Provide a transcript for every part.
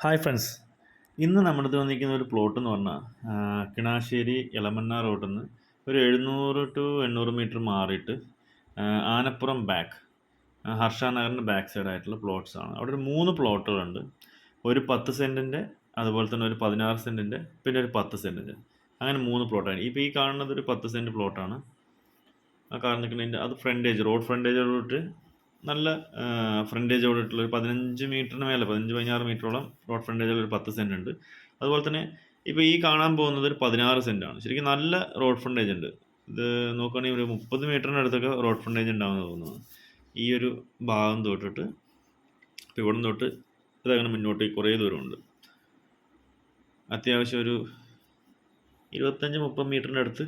Hi friends ഇന്ന് നമ്മുടെ വന്നിരിക്കുന്ന ഒരു പ്ലോട്ട് എന്ന് പറഞ്ഞാൽ കിണാശ്ശേരി എളമണ്ണ റോഡിൽ നിന്ന് ഒരു എഴുന്നൂറ് ടു എണ്ണൂറ് മീറ്റർ മാറിയിട്ട് ആനപ്പുറം ബാക്ക് ഹർഷ നഗറിന്റെ ബാക്ക് സൈഡ് ആയിട്ടുള്ള പ്ലോട്ട്സ് ആണ്. അവിടെ ഒരു മൂന്ന് പ്ലോട്ടുകളുണ്ട് ഒരു പത്ത് സെന്റിന്റെ അതുപോലെ തന്നെ ഒരു പതിനാറ് സെന്റിന്റെ പിന്നെ ഒരു പത്ത് സെന്റിന്റെ അങ്ങനെ മൂന്ന് പ്ലോട്ടാണ് ഇപ്പോൾ ഈ കാണുന്നത് ഒരു പത്ത് സെന്റ് പ്ലോട്ടാണ് ആ കാണുന്ന നിൽക്കുന്നതിന്റെ അത് ഫ്രണ്ടേജ് റോഡ് ഫ്രണ്ടേജോട്ട് നല്ല ഫ്രണ്ടേജോടുള്ള ഒരു പതിനഞ്ച് മീറ്ററിന് മേലെ പതിനഞ്ച് പതിനാറ് മീറ്ററോളം റോഡ് ഫ്രണ്ടേജ് ഒരു പത്ത് സെന്റ് ഉണ്ട്. അതുപോലെ തന്നെ ഇപ്പോൾ ഈ കാണാൻ പോകുന്നത് ഒരു പതിനാറ് സെന്റ് ആണ്. ശരിക്കും നല്ല റോഡ് ഫ്രണ്ടേജ് ഉണ്ട്. ഇത് നോക്കുകയാണെങ്കിൽ ഒരു മുപ്പത് മീറ്ററിന്റെ അടുത്തൊക്കെ റോഡ് ഫ്രണ്ടേജ് ഉണ്ടാവുമെന്ന് തോന്നുന്നു. ഈ ഒരു ഭാഗം തൊട്ടിട്ട് ഇപ്പോൾ ഇവിടെ തൊട്ട് ഇതങ്ങനെ മുന്നോട്ട് കുറേ ദൂരമുണ്ട്. അത്യാവശ്യം ഒരു ഇരുപത്തഞ്ച് മുപ്പത് മീറ്ററിന്റെ അടുത്ത്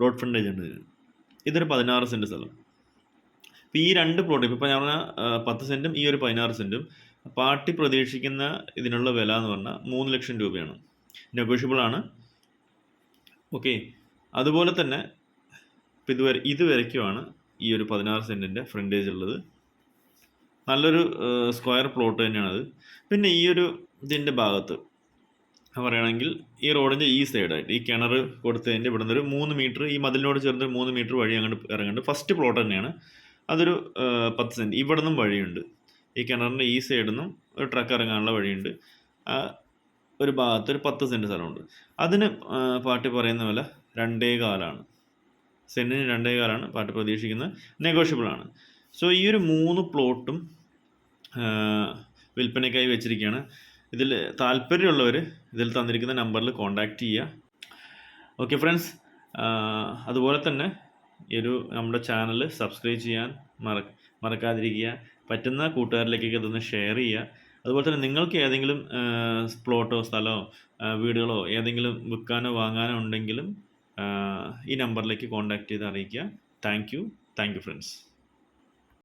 റോഡ് ഫ്രണ്ടേജ് ഉണ്ട്. ഇതൊരു പതിനാറ് സെന്റ് സ്ഥലം. ഇപ്പം ഈ രണ്ട് പ്ലോട്ടും ഇപ്പം ഞാൻ പറഞ്ഞ ആ, പത്ത് സെന്റും ഈ ഒരു പതിനാറ് സെന്റും പാർട്ടി പ്രതീക്ഷിക്കുന്ന ഇതിനുള്ള വില എന്ന് പറഞ്ഞാൽ മൂന്ന് ലക്ഷം രൂപയാണ്. നെഗോഷ്യബിൾ ആണ്. ഓക്കെ അതുപോലെ തന്നെ ഇപ്പം ഇതുവരെ ഇതുവരയ്ക്കുമാണ് ഈ ഒരു പതിനാറ് സെന്റിന്റെ ഫ്രണ്ടേജ് ഉള്ളത്. നല്ലൊരു സ്ക്വയർ പ്ലോട്ട് തന്നെയാണത്. പിന്നെ ഈ ഒരു ഇതിന്റെ ഭാഗത്ത് പറയുകയാണെങ്കിൽ ഈ റോഡിന്റെ ഈ സൈഡായിട്ട് ഈ കിണർ കൊടുത്തതിന്റെ ഇവിടെ നിന്നൊരു മൂന്ന് മീറ്റർ ഈ മതിലിനോട് ചേർന്ന് മൂന്ന് മീറ്റർ വഴി അങ്ങോട്ട് ഇറങ്ങുന്നുണ്ട്. ഫസ്റ്റ് പ്ലോട്ട് തന്നെയാണ്. അതൊരു പത്ത് സെന്റ് ഇവിടെ നിന്നും വഴിയുണ്ട്. ഈ കിണറിന്റെ ഈ സൈഡിൽ നിന്നും ഒരു ട്രക്ക് ഇറങ്ങാനുള്ള വഴിയുണ്ട്. ഒരു ഭാഗത്ത് ഒരു പത്ത് സെന്റ് സ്ഥലമുണ്ട്. അതിന് പാർട്ടി പറയുന്ന പോലെ രണ്ടേ കാലാണ്. സെന്റിന് രണ്ടേ കാലാണ് പാർട്ടി പ്രതീക്ഷിക്കുന്നത്. നെഗോഷ്യബിളാണ് സോ ഈ ഒരു മൂന്ന് പ്ലോട്ടും വിൽപ്പനയ്ക്കായി വെച്ചിരിക്കുകയാണ്. ഇതിൽ താല്പര്യമുള്ളവർ ഇതിൽ തന്നിരിക്കുന്ന നമ്പറിൽ കോൺടാക്റ്റ് ചെയ്യുക. ഓക്കെ ഫ്രണ്ട്സ് അതുപോലെ തന്നെ ഈ ഒരു നമ്മുടെ ചാനൽ സബ്സ്ക്രൈബ് ചെയ്യാൻ മറ മറക്കാതിരിക്കുക. പറ്റുന്ന കൂട്ടുകാരിലേക്കൊക്കെ ഇതൊന്ന് ഷെയർ ചെയ്യുക. അതുപോലെ തന്നെ നിങ്ങൾക്ക് ഏതെങ്കിലും പ്ലോട്ടോ സ്ഥലമോ വീടുകളോ ഏതെങ്കിലും വിൽക്കാനോ വാങ്ങാനോ ഉണ്ടെങ്കിലും ഈ നമ്പറിലേക്ക് കോൺടാക്റ്റ് ചെയ്ത് അറിയിക്കുക. Thank you thank you friends